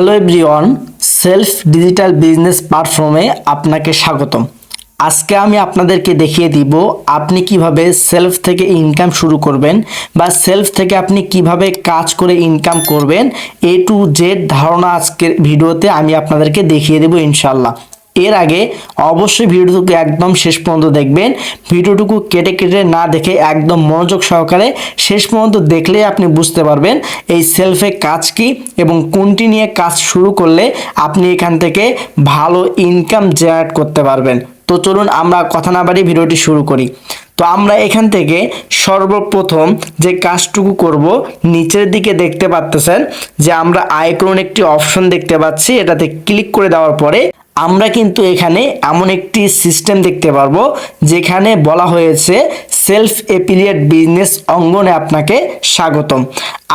Hello everyone, self digital business প্ল্যাটফর্মে আপনাকে স্বাগতম। আজকে আমি আপনাদেরকে দেখিয়ে দিব আপনি কীভাবে সেলফ থেকে ইনকাম শুরু করবেন বা সেলফ থেকে আপনি কীভাবে কাজ করে ইনকাম করবেন। এ টু জেড ধারণা আজকের ভিডিওতে আমি আপনাদেরকে দেখিয়ে দেবো ইনশাল্লাহ এর আগে অবশ্যই ভিডিওটুকু একদম শেষ পর্যন্ত দেখবেন। ভিডিওটুকু কেটে কেটে না দেখে একদম মনোযোগ সহকারে শেষ পর্যন্ত দেখলেই আপনি বুঝতে পারবেন এই সেলফে কাজ কি এবং কোনটি নিয়ে কাজ শুরু করলে আপনি এখান থেকে ভালো ইনকাম জেনারেট করতে পারবেন। তো চলুন আমরা কথা না বাড়ি ভিডিওটি শুরু করি। তো আমরা এখান থেকে সর্বপ্রথম যে কাজটুকু করব, নিচের দিকে দেখতে পাচ্তেছেন যে আমরা আইকন একটি অপশন দেখতে পাচ্ছি। এটাতে ক্লিক করে দেওয়ার পরে আমরা কিন্তু এখানে এমন একটি সিস্টেম দেখতে পারব, যেখানে বলা হয়েছে সেলফ এপিলিয়েট বিজনেস অঙ্গনে আপনাকে স্বাগতম।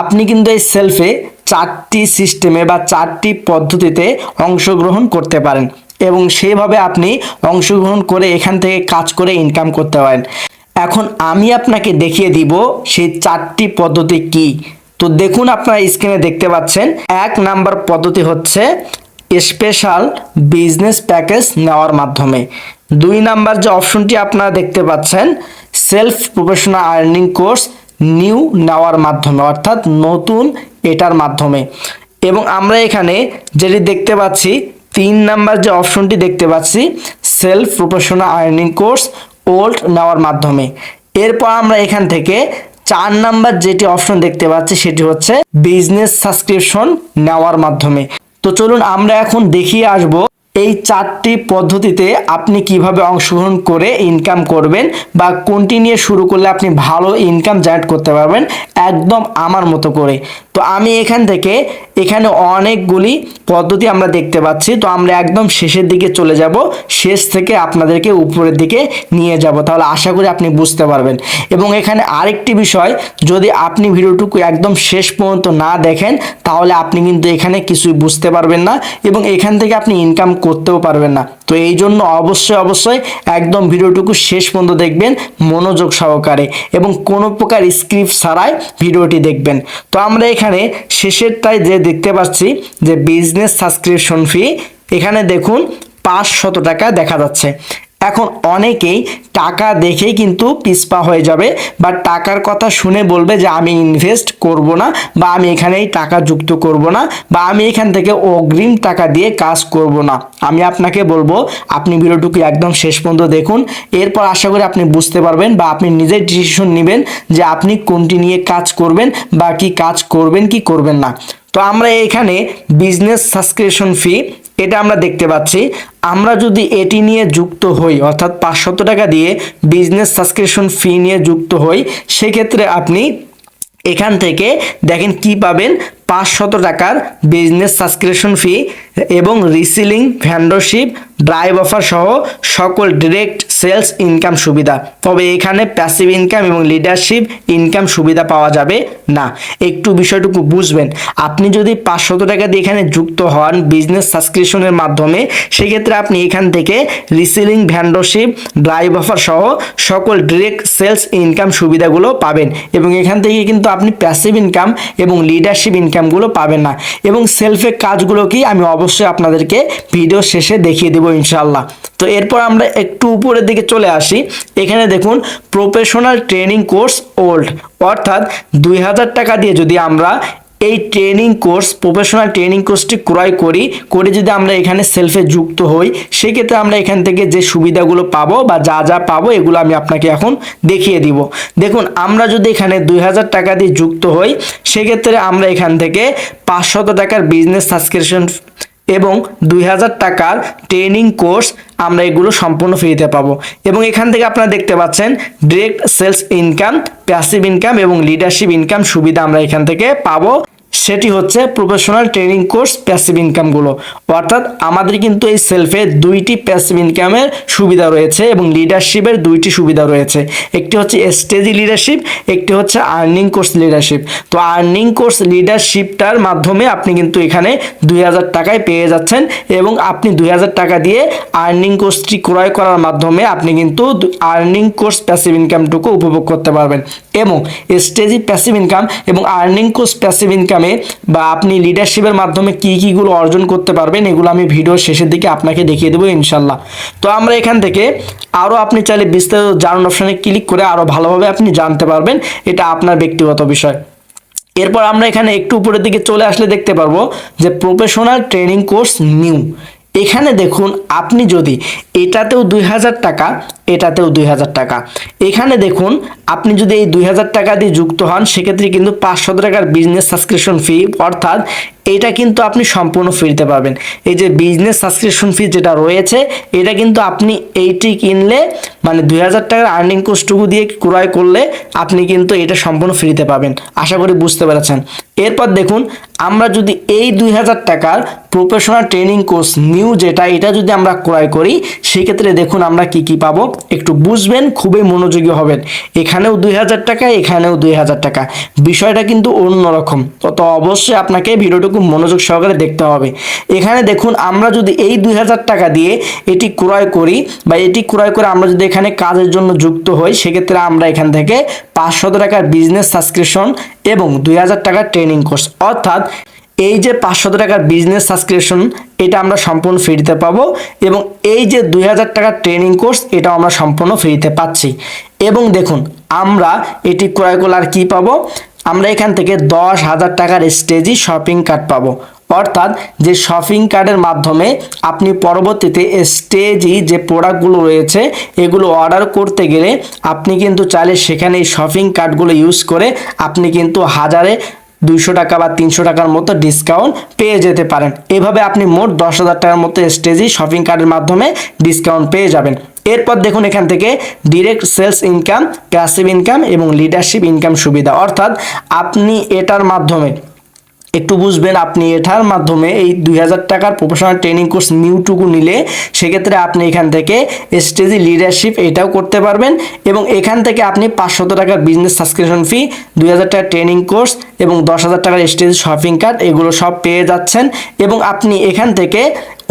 আপনি কিন্তু এই সেলফে চারটি সিস্টেমে বা চারটি পদ্ধতিতে অংশগ্রহণ করতে পারেন এবং সেভাবে আপনি অংশগ্রহণ করে এখান থেকে কাজ করে ইনকাম করতে পারেন। এখন আমি আপনাকে দেখিয়ে দিব সেই চারটি পদ্ধতি কি। তো দেখুন আপনারা স্ক্রিনে দেখতে পাচ্ছেন, এক নাম্বার পদ্ধতি হচ্ছে স্পেশাল বিজনেস প্যাকেজ নেওয়ার মাধ্যমে। দুই নাম্বার যে অপশনটি আপনারা দেখতে পাচ্ছেন self professional earning course new নেওয়ার মাধ্যমে, অর্থাৎ নতুন এটার মাধ্যমে। এবং আমরা এখানে যেটি দেখতে পাচ্ছি, তিন নাম্বার যে অপশনটি দেখতে পাচ্ছি self professional earning course old নেওয়ার মাধ্যমে। এরপর আমরা এখান থেকে চার নাম্বার যেটি অপশন দেখতে পাচ্ছি, সেটি হচ্ছে বিজনেস সাবস্ক্রিপশন নেওয়ার মাধ্যমে। তো চলুন আমরা এখন দেখিয়ে আসব এই চারটি পদ্ধতিতে আপনি কীভাবে অংশগ্রহণ করে ইনকাম করবেন বা কোনটি নিয়ে শুরু করলে আপনি ভালো ইনকাম জেনারেট করতে পারবেন, একদম আমার মতো করে। তো আমি এখান থেকে এখানে অনেকগুলি পদ্ধতি আমরা দেখতে পাচ্ছি। তো আমরা একদম শেষের দিকে চলে যাব। শেষ থেকে আপনাদেরকে উপরের দিকে নিয়ে যাব। তাহলে আশা করি আপনি বুঝতে পারবেন। এবং এখানে আরেকটি বিষয়, যদি আপনি ভিডিওটুকু একদম শেষ পর্যন্ত না দেখেন, তাহলে আপনি কিন্তু এখানে কিছুই বুঝতে পারবেন না এবং এখান থেকে আপনি ইনকাম করতেও পারবেন না। তো এই জন্য অবশ্যই অবশ্যই একদম ভিডিওটুকু শেষ পর্যন্ত দেখবেন মনোযোগ সহকারে এবং কোনো প্রকার স্ক্রিপ্ট ছাড়াই ভিডিওটি দেখবেন। তো আমরা এখানে শেষেরটাই যে দেখতে পাচ্ছি যে বিজনেস সাবস্ক্রিপশন ফি এখানে দেখুন পাঁচশত টাকা দেখা যাচ্ছে। এখন অনেকেই টাকা দেখেই কিন্তু পিসপা হয়ে যাবে বা টাকার কথা শুনে বলবে যে আমি ইনভেস্ট করব না বা আমি এখানেই টাকা যুক্ত করব না বা আমি এখান থেকে অগ্রিম টাকা দিয়ে কাজ করব না। আমি আপনাকে বলব, আপনি ভিডিওটুকু একদম শেষ পর্যন্ত দেখুন। এরপর আশা করি আপনি বুঝতে পারবেন বা আপনি নিজের ডিসিশন নেবেন যে আপনি কোনটি নিয়ে কাজ করবেন বা কি কাজ করবেন কি করবেন না। তো আমরা এখানে বিজনেস সাবস্ক্রিপশন ফি এটা আমরা দেখতে পাচ্ছি। আমরা যদি এটি নিয়ে যুক্ত হই, অর্থাৎ পাঁচশত টাকা দিয়ে বিজনেস সাবস্ক্রিপশন ফি নিয়ে যুক্ত হই, সেক্ষেত্রে আপনি এখান থেকে দেখেন কি পাবেন। পাঁচশত টাকার বিজনেস সাবস্ক্রিপশন ফি এবং রিসিলিং ভ্যান্ডরশিপ ড্রাইভ অফার সহ সকল ডিরেক্ট সেলস ইনকাম সুবিধা। তবে এখানে প্যাসিভ ইনকাম এবং লিডারশিপ ইনকাম সুবিধা পাওয়া যাবে না। একটু বিষয়টুকু বুঝবেন। আপনি যদি পাঁচশত টাকা দিয়ে এখানে যুক্ত হন বিজনেস সাবস্ক্রিপশনের মাধ্যমে, সেক্ষেত্রে আপনি এখান থেকে রিসিলিং ভ্যান্ডরশিপ ড্রাইভ অফার সহ সকল ডিরেক্ট সেলস ইনকাম সুবিধাগুলো পাবেন। এবং এখান থেকে কিন্তু আপনি প্যাসিভ ইনকাম এবং লিডারশিপ ইনকামগুলো পাবেন না। এবং সেলফের কাজগুলো কি আমি অবশ্যই আপনাদেরকে ভিডিও শেষে দেখিয়ে দেবো ইনশাল্লাহ তো এরপর আমরা একটু উপরের দিকে চলে আসি। এখানে দেখুন প্রফেশনাল ট্রেনিং কোর্স ওল্ড অর্থাৎ দুই হাজার টাকা দিয়ে যদি আমরা এই ট্রেনিং কোর্স প্রফেশনাল ট্রেনিং কোর্সটি ক্রয় করি, করে যদি আমরা এখানে সেলফে যুক্ত হই, সেক্ষেত্রে আমরা এখান থেকে যে সুবিধাগুলো পাবো বা যা যা পাবো, এগুলো আমি আপনাকে এখন দেখিয়ে দিব। দেখুন, আমরা যদি এখানে দুই হাজার টাকা দিয়ে যুক্ত হই, সেক্ষেত্রে আমরা এখান থেকে পাঁচশত টাকার বিজনেস সাবস্ক্রিপশন এবং দুই হাজার টাকার ট্রেনিং কোর্স আমরা এগুলো সম্পূর্ণ ফ্রিতে পাবো। এবং এখান থেকে আপনারা দেখতে পাচ্ছেন direct sales income passive income এবং লিডারশিপ ইনকাম সুবিধা আমরা এখান থেকে পাবো। সেটি হচ্ছে প্রফেশনাল ট্রেনিং কোর্স প্যাসিভ ইনকামগুলো অর্থাৎ আমাদের কিন্তু এই সেলফে দুইটি প্যাসিভ ইনকামের সুবিধা রয়েছে এবং লিডারশিপের দুইটি সুবিধা রয়েছে। একটি হচ্ছে স্টেজি লিডারশিপ একটি হচ্ছে আর্নিং কোর্স লিডারশিপ তো আর্নিং কোর্স লিডারশিপটার মাধ্যমে আপনি কিন্তু এখানে দুই হাজার টাকায় পেয়ে যাচ্ছেন এবং আপনি দুই হাজার টাকা দিয়ে আর্নিং কোর্সটি ক্রয় করার মাধ্যমে আপনি কিন্তু আর্নিং কোর্স প্যাসিভ ইনকামটুকু উপভোগ করতে পারবেন। এবং স্টেজি প্যাসিভ ইনকাম এবং আর্নিং কোর্স প্যাসিভ ইনকাম ইনকামে বা আপনি লিডারশিপের মাধ্যমে কী কীগুলো অর্জন করতে পারবেন, এগুলো আমি ভিডিও শেষের দিকে আপনাকে দেখিয়ে দেবো ইনশাল্লাহ। তো আমরা এখান থেকে আরও আপনি চাইলে বিস্তারিত জানান অপশানে ক্লিক করে আরও ভালোভাবে আপনি জানতে পারবেন, এটা আপনার ব্যক্তিগত বিষয়। এরপর আমরা এখানে একটু উপরের দিকে চলে আসলে দেখতে পারব যে প্রফেশনাল ট্রেনিং কোর্স নিউ এখানে দেখুন, আপনি যদি এটাতেও দুই হাজার টাকা, এটাতেও দুই হাজার টাকা। এখানে দেখুন, আপনি যদি এই দুই হাজার টাকা দিয়ে যুক্ত হন, সেক্ষেত্রে কিন্তু পাঁচশো টাকার বিজনেস সাবস্ক্রিপশন ফি অর্থাৎ এটা কিন্তু আপনি সম্পূর্ণ ফ্রিতে পাবেন। এই যে বিজনেস সাবস্ক্রিপশন ফি যেটা রয়েছে, এটা কিন্তু আপনি এইটি কিনলে মানে দুই হাজার টাকার আর্নিং কোর্সটুকু দিয়ে ক্রয় করলে, আপনি কিন্তু এটা সম্পূর্ণ ফ্রিতে পাবেন। আশা করি বুঝতে পেরেছেন। এরপর দেখুন আমরা যদি এই দুই হাজার টাকার প্রফেশনাল ট্রেনিং কোর্স নিউ যেটা, এটা যদি আমরা ক্রয় করি, সেক্ষেত্রে দেখুন আমরা কি কি পাবো। একটু বুঝবেন, খুবই মনোযোগী হবেন। এখানেও দুই হাজার টাকা, এখানেও দুই হাজার টাকা। বিষয়টা কিন্তু অন্যরকম। তো তো অবশ্যই আপনাকে ভিডিওটুকু মনোযোগ সহকারে দেখতে হবে। এখানে দেখুন, আমরা যদি এই দুই হাজার টাকা দিয়ে এটি ক্রয় করি বা এটি ক্রয় করে আমরা যদি এখানে কাজের জন্য যুক্ত হই, সেক্ষেত্রে আমরা এখান থেকে পাঁচশত টাকার বিজনেস সাবস্ক্রিপশন এবং দুই হাজার টাকার ট্রেনিং কোর্স অর্থাৎ এই যে পাঁচশত টাকার বিজনেস সাবস্ক্রিপশন এটা আমরা সম্পূর্ণ ফ্রিতে পাবো এবং এই যে দুই হাজার টাকার ট্রেনিং কোর্স এটাও আমরা সম্পূর্ণ ফ্রিতে পাচ্ছি। এবং দেখুন, আমরা এটি ক্রয় করলে আর কী পাবো? আমরা এখান থেকে দশ হাজার টাকার স্টেজি শপিং কার্ড পাবো। অর্থাৎ যে শপিং কার্ডের মাধ্যমে আপনি পরবর্তীতে স্টেজি যে প্রোডাক্টগুলো রয়েছে, এগুলো অর্ডার করতে গেলে আপনি কিন্তু চাইলে সেখানে এই শপিং কার্ডগুলো ইউজ করে আপনি কিন্তু হাজারে দুইশো টাকা বা তিনশো টাকার মতো ডিসকাউন্ট পেয়ে যেতে পারেন। এভাবে আপনি মোট দশ হাজার টাকার মতো স্টেজি শপিং কার্ডের মাধ্যমে ডিসকাউন্ট পেয়ে যাবেন। এরপর দেখুন এখান থেকে direct sales income passive income এবং লিডারশিপ ইনকাম সুবিধা। অর্থাৎ আপনি এটার মাধ্যমে একটু বুঝবেন আপনি এটার মাধ্যমে এই দুই হাজার টাকার প্রফেশনাল ট্রেনিং কোর্স নিউটুকু নিলে সেক্ষেত্রে আপনি এখান থেকে স্টেজি লিডারশিপ এটাও করতে পারবেন এবং এখান থেকে আপনি পাঁচশত টাকার বিজনেস সাবস্ক্রিপশন ফি দুই হাজার টাকার ট্রেনিং কোর্স এবং দশ হাজার টাকার স্টেজি শপিং কার্ড এগুলো সব পেয়ে যাচ্ছেন এবং আপনি এখান থেকে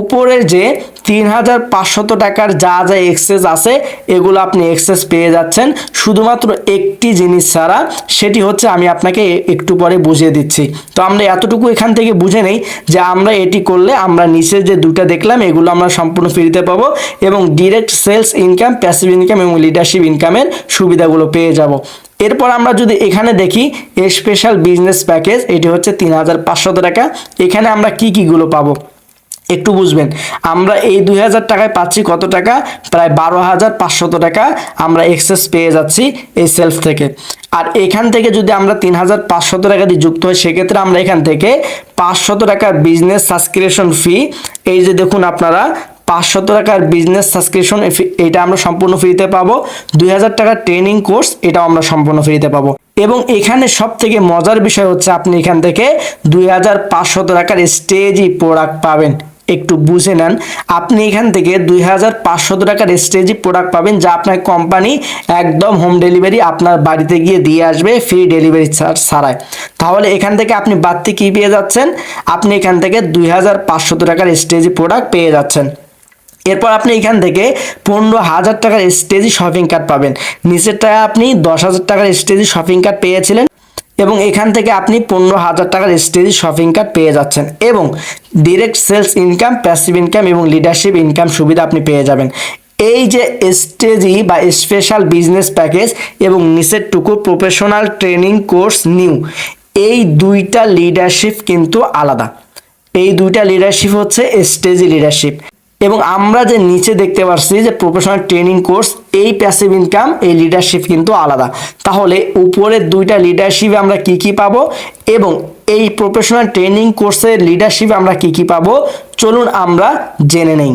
উপরের যে তিন হাজার পাঁচশত টাকার যা যা এক্সেস আছে, এগুলো আপনি এক্সেস পেয়ে যাচ্ছেন। শুধুমাত্র একটি জিনিস ছাড়া, সেটি হচ্ছে আমি আপনাকে একটু পরে বুঝিয়ে দিচ্ছি। তো আমরা এতটুকু এখান থেকে বুঝে নেই যে আমরা এটি করলে আমরা নিচে যে দুটো দেখলাম, এগুলো আমরা সম্পূর্ণ ফ্রিতে পাবো এবং direct sales income passive income এবং লিডারশিপ ইনকামের সুবিধাগুলো পেয়ে যাব। এরপর আমরা যদি এখানে দেখি স্পেশাল বিজনেস প্যাকেজ এটি হচ্ছে তিন হাজার পাঁচশত টাকা। এখানে আমরা কি কিগুলো পাবো? একটু বুঝবেন। আমরা এই দুই হাজার টাকায় পাচ্ছি কত টাকা? প্রায় বারো হাজার পাঁচশত টাকা আমরা এক্সেস পেয়ে যাচ্ছি এই সেলফ থেকে। আর এখান থেকে যদি আমরা তিন হাজার পাঁচশত টাকা দিয়ে যুক্ত হই, সেক্ষেত্রে আমরা এখান থেকে পাঁচশত টাকার বিজনেস সাবস্ক্রিপশন ফি এই যে দেখুন আপনারা, পাঁচশত টাকার বিজনেস সাবস্ক্রিপশন এটা আমরা সম্পূর্ণ ফ্রিতে পাবো। দুই হাজার টাকার ট্রেনিং কোর্স এটাও আমরা সম্পূর্ণ ফ্রিতে পাবো। এবং এখানে সব থেকে মজার বিষয় হচ্ছে, আপনি এখান থেকে দুই হাজার পাঁচশত টাকার স্টেজি প্রোডাক্ট পাবেন। একটু বুঝে নেন। আপনি এখান থেকে দুই হাজার পাঁচশো টাকার স্টেজি প্রোডাক্ট পাবেন যা আপনার কোম্পানি একদম হোম ডেলিভারি আপনার বাড়িতে গিয়ে দিয়ে আসবে ফ্রি ডেলিভারি চার্জ ছাড়াই তাহলে এখান থেকে আপনি বাড়তি কী পেয়ে যাচ্ছেন? আপনি এখান থেকে দুই হাজার পাঁচশো টাকার স্টেজি প্রোডাক্ট পেয়ে যাচ্ছেন। এরপর আপনি এখান থেকে পনেরো হাজার টাকার স্টেজি শপিং কার্ড পাবেন। নিচের টাকা আপনি দশ হাজার টাকার স্টেজি শপিং কার্ড পেয়েছিলেন। এবং এখান থেকে আপনি পনেরো হাজার টাকার স্টেজি শপিং কার্ড পেয়ে যাচ্ছেন এবং direct sales income passive income এবং লিডারশিপ ইনকাম সুবিধা আপনি পেয়ে যাবেন। এই যে স্টেজি বা স্পেশাল বিজনেস প্যাকেজ এবং নিচেরটুকু প্রফেশনাল ট্রেনিং কোর্স নিউ এই দুইটা লিডারশিপ কিন্তু আলাদা। এই দুইটা লিডারশিপ হচ্ছে স্টেজি লিডারশিপ এবং আমরা যে নিচে দেখতে পাচ্ছি যে প্রফেশনাল ট্রেনিং কোর্স এই প্যাসিভ ইনকাম এই লিডারশিপ কিন্তু আলাদা। তাহলে উপরের দুইটা লিডারশিপ আমরা কি কি পাবো? এবং এই প্রফেশনাল ট্রেনিং কোর্সের লিডারশিপ আমরা কি কি পাবো? চলুন আমরা জেনে নেই।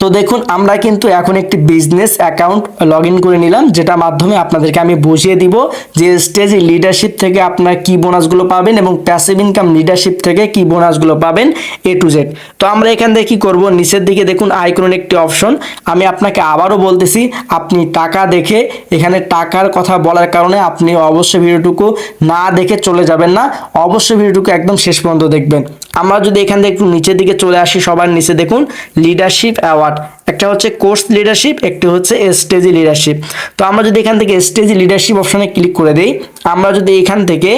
তো দেখুন, আমরা কিন্তু এখন একটি বিজনেস অ্যাকাউন্ট লগ করে নিলাম যেটা মাধ্যমে আপনাদেরকে আমি বুঝিয়ে দিব যে স্টেজ লিডারশিপ থেকে আপনার কি বোনাসগুলো পাবেন এবং প্যাসিভ ইনকাম লিডারশিপ থেকে কি বোনাসগুলো পাবেন এ টু জেড তো আমরা এখান থেকে কি করব? নিচের দিকে দেখুন আইকনের একটি অপশন আমি আপনাকে আবারও বলতেছি, আপনি টাকা দেখে, এখানে টাকার কথা বলার কারণে আপনি অবশ্যই ভিডিওটুকু না দেখে চলে যাবেন না। অবশ্যই ভিডিওটুকু একদম শেষ পর্যন্ত দেখবেন। আমরা যদি এখান থেকে একটু নিচের দিকে চলে আসি, সবার নিচে দেখুন লিডারশিপ অ্যাওয়ার্ড একটা হচ্ছে কোর্স লিডারশিপ একটি হচ্ছে স্টেজি লিডারশিপ তো আমরা যদি এখান থেকে স্টেজি লিডারশিপ অপশনে ক্লিক করে দেই, আমরা যদি এখান থেকে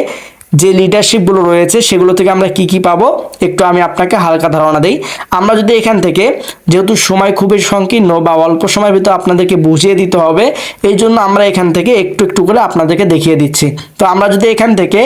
যে লিডারশিপগুলো রয়েছে, সেগুলো থেকে আমরা কি কি পাবো, একটু আমি আপনাকে হালকা ধারণা দিই। আমরা যদি এখান থেকে, যেহেতু সময় খুবই সংকীর্ণ বা অল্প সময়ের ভিতরে আপনাদেরকে বুঝিয়ে দিতে হবে, এই জন্য আমরা এখান থেকে একটু একটু করে আপনাদেরকে দেখিয়ে দিচ্ছি। তো আমরা যদি এখান থেকে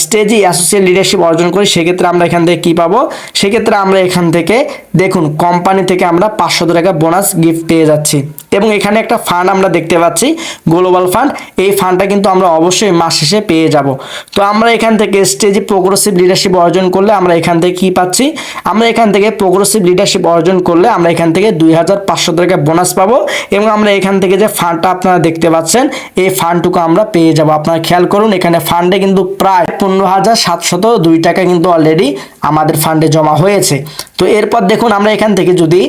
স্টেজে অ্যাসোসিয়েট লিডারশিপ অর্জন করি, সেক্ষেত্রে আমরা এখান থেকে কী পাবো? সেক্ষেত্রে আমরা এখান থেকে দেখুন কোম্পানি থেকে আমরা পাঁচশো টাকা বোনাস গিফট পেয়ে যাচ্ছি। এবং এখানে একটা ফান্ড আমরা দেখতে পাচ্ছি গ্লোবাল ফান্ড এই ফান্ডটা কিন্তু আমরা অবশ্যই মাস শেষে পেয়ে যাব। তো আমরা এখান থেকে স্টেজে প্রোগ্রেসিভ লিডারশিপ অর্জন করলে আমরা এখান থেকে কি পাচ্ছি? আমরা এখান থেকে প্রোগ্রেসিভ লিডারশিপ অর্জন করলে আমরা এখান থেকে দুই হাজার পাঁচশো টাকা বোনাস পাবো। এবং আমরা এখান থেকে যে ফান্ডটা আপনারা দেখতে পাচ্ছেন, এই ফান্ডটুকু আমরা পেয়ে যাব। আপনারা খেয়াল করুন, এখানে ফান্ডে কিন্তু প্রায় পনেরো হাজার সাতশত দুই টাকা কিন্তু অলরেডি আমাদের ফান্ডে জমা হয়েছে। তো এরপর দেখুন আমরা এখান থেকে যদি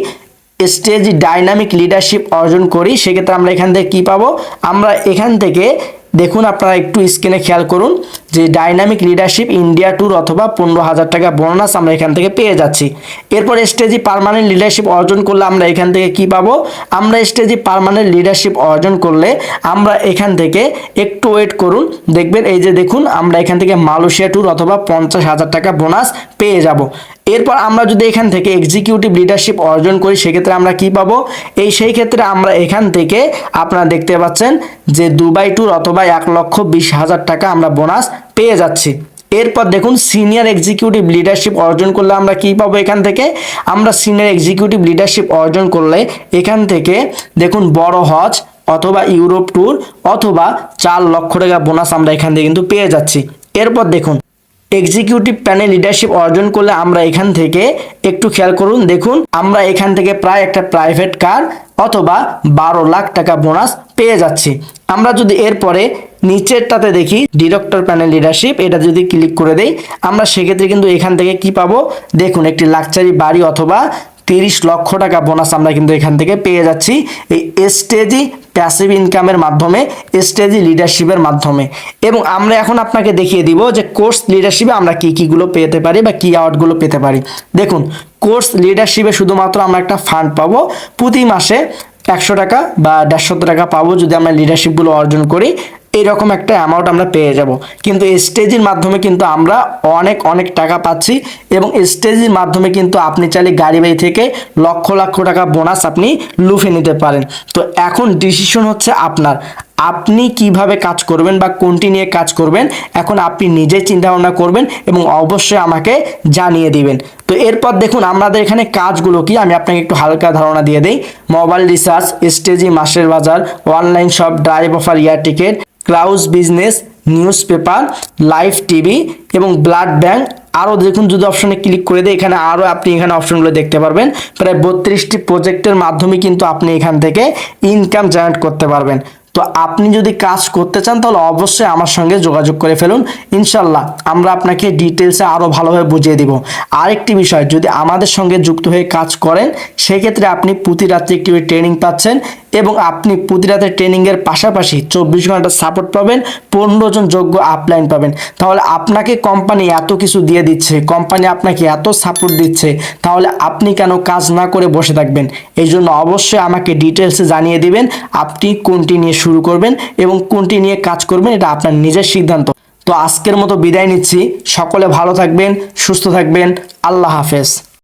স্টেজ ডাইনামিক লিডারশিপ অর্জন করি, সেক্ষেত্রে আমরা এখান থেকে কি পাবো? আমরা এখান থেকে দেখুন, আপনারা একটু স্ক্রিনে খেয়াল করুন যে ডাইনামিক লিডারশিপ ইন্ডিয়া ট্যুর অথবা পনেরো হাজার টাকা বোনাস আমরা এখান থেকে পেয়ে যাচ্ছি। এরপর স্টেজে পারমানেন্ট লিডারশিপ অর্জন করলে আমরা এখান থেকে কি পাবো? আমরা স্টেজে পারমানেন্ট লিডারশিপ অর্জন করলে আমরা এখান থেকে একটু ওয়েট করুন। দেখবেন, এই যে দেখুন, আমরা এখান থেকে মালয়েশিয়া ট্যুর অথবা পঞ্চাশ হাজার টাকা বোনাস পেয়ে যাব। এরপর আমরা যদি এখান থেকে এক্সিকিউটিভ লিডারশিপ অর্জন করি, সেক্ষেত্রে আমরা কি পাবো? এই সেই ক্ষেত্রে আমরা এখান থেকে আপনারা দেখতে পাচ্ছেন যে দুবাই ট্যুর অথবা এক লক্ষ বিশ হাজার টাকা আমরা বোনাস পেয়ে যাচ্ছি। এরপর দেখুন সিনিয়র এক্সিকিউটিভ লিডারশিপ অর্জন করলে আমরা কি পাবো এখান থেকে? আমরা সিনিয়র এক্সিকিউটিভ লিডারশিপ অর্জন করলে এখান থেকে দেখুন, বড় হজ অথবা ইউরোপ ট্যুর অথবা চার লক্ষ টাকা বোনাস আমরা এখান থেকে কিন্তু পেয়ে যাচ্ছি। এরপর দেখুন এক্সিকিউটিভ প্যানেল লিডারশিপ অর্জন করলে আমরা এখান থেকে একটু খেয়াল করুন, দেখুন, আমরা এখান থেকে প্রায় একটা প্রাইভেট কার অথবা বারো লাখ টাকা বোনাস পেয়ে যাচ্ছি। আমরা যদি এরপরে নিচেরটাতে দেখি ডিরেক্টর প্যানেল লিডারশিপ এটা যদি ক্লিক করে দেই, আমরা সেক্ষেত্রে কিন্তু এখান থেকে কি পাবো? দেখুন, একটি লাক্সারি বাড়ি অথবা তিরিশ লক্ষ টাকা বোনাস আমরা কিন্তু এখান থেকে পেয়ে যাচ্ছি। এই স্টেজি প্যাসিভ ইনকামের মাধ্যমে স্টেজি লিডারশিপের মাধ্যমে। এবং আমরা এখন আপনাকে দেখিয়ে দিব যে কোর্স লিডারশিপে আমরা কী কীগুলো পেতে পারি বা কী অ্যাওয়ার্ডগুলো পেতে পারি। দেখুন কোর্স লিডারশিপে শুধুমাত্র আমরা একটা ফান্ড পাবো। প্রতি মাসে একশো টাকা বা দেড়শো টাকা পাবো যদি আমরা লিডারশিপগুলো অর্জন করি। এরকম একটা অ্যামাউন্ট আমরা পেয়ে যাব। কিন্তু স্টেজের মাধ্যমে কিন্তু আমরা অনেক অনেক টাকা পাচ্ছি এবং স্টেজের মাধ্যমে কিন্তু আপনি চাইলে গাড়ি বাড়ি থেকে লক্ষ লক্ষ টাকা বোনাস আপনি লুফে নিতে পারেন। তো এখন ডিসিশন হচ্ছে আপনার। আপনি কীভাবে কাজ করবেন বা কোনটি নিয়ে কাজ করবেন, এখন আপনি নিজে চিন্তা ভাবনা করবেন এবং অবশ্যই আমাকে জানিয়ে দিবেন। তো এরপর দেখুন আমাদের এখানে কাজগুলো কি, আমি আপনাকে একটু হালকা ধারণা দিয়ে দিই। মোবাইল রিসার্চ স্টেজি মাসের বাজার online shop drive offer air ticket clause business news paper live TV এবং ব্লাড ব্যাংক। আরও দেখুন যদি অপশনে ক্লিক করে দেয়, এখানে আরও আপনি এখানে অপশনগুলো দেখতে পারবেন। প্রায় বত্রিশটি প্রজেক্টের মাধ্যমে কিন্তু আপনি এখান থেকে ইনকাম জেনারেট করতে পারবেন। তো আপনি যদি কাজ করতে চান, তাহলে অবশ্যই আমার সঙ্গে যোগাযোগ করে ফেলুন। ইনশাল্লাহ আমরা আপনাকে ডিটেলসে আরও ভালোভাবে বুঝিয়ে দিব। আরেকটি বিষয়, যদি আমাদের সঙ্গে যুক্ত হয়ে কাজ করেন, সেক্ষেত্রে আপনি প্রতি রাত্রে একটি ট্রেনিং পাচ্ছেন। এবং আপনি প্রতি রাতে ট্রেনিংয়ের পাশাপাশি চব্বিশ ঘণ্টা সাপোর্ট পাবেন, পনেরো জন যোগ্য আপলাইন পাবেন। তাহলে আপনাকে কোম্পানি এত কিছু দিয়ে দিচ্ছে কোম্পানি আপনাকে এত সাপোর্ট দিচ্ছে, তাহলে আপনি কেন কাজ না করে বসে থাকবেন? এই জন্য অবশ্যই আমাকে ডিটেলসে জানিয়ে দিবেন, আপনি কোনটি নিয়ে শুরু করবেন এবং কোনটি নিয়ে কাজ করবেন, এটা আপনার নিজের সিদ্ধান্ত। তো আজকের মতো বিদায় নিচ্ছি, সকলে ভালো থাকবেন, সুস্থ থাকবেন, আল্লাহ হাফেজ।